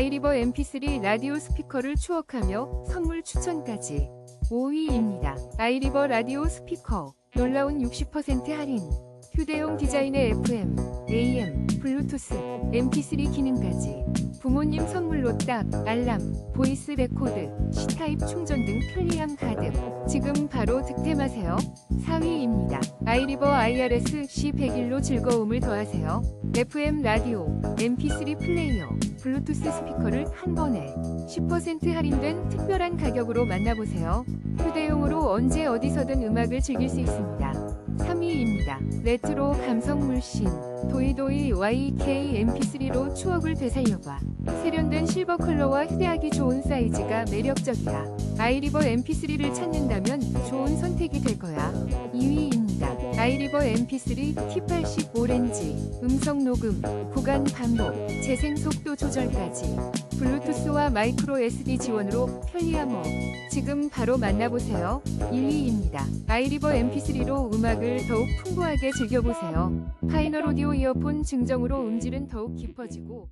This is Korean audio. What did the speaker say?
아이리버 MP3 라디오 스피커를 추억하며 선물 추천까지. 5위입니다. 아이리버 라디오 스피커. 놀라운 60% 할인. 휴대용 디자인의 FM, AM, 블루투스, MP3 기능까지 부모님 선물로 딱 알람, 보이스 레코드, C타입 충전 등 편리함 가득 지금 바로 득템하세요. 4위입니다. 아이리버 IRS C101로 즐거움을 더하세요. FM 라디오, MP3 플레이어, 블루투스 스피커를 한 번에 10% 할인된 특별한 가격으로 만나보세요. 휴대용으로 언제 어디서든 음악을 즐길 수 있습니다. 3 위입니다. 레트로 감성 물씬 도이도이 YK MP3로 추억을 되살려봐. 세련된 실버 컬러와 휴대하기 좋은 사이즈가 매력적이야. 아이리버 MP3를 찾는다면 좋은 선택이 될 거야. 2위입니다. 아이리버 MP3 T80 오렌지 음성 녹음, 구간 반복, 재생 속도 조절까지 블루투스와 마이크로 SD 지원으로 편리함업 지금 바로 만나보세요. 1위입니다. 아이리버 MP3로 음악을 더욱 풍부하게 즐겨보세요. 파이널 오디오 이어폰 증정으로 음질은 더욱 깊어지고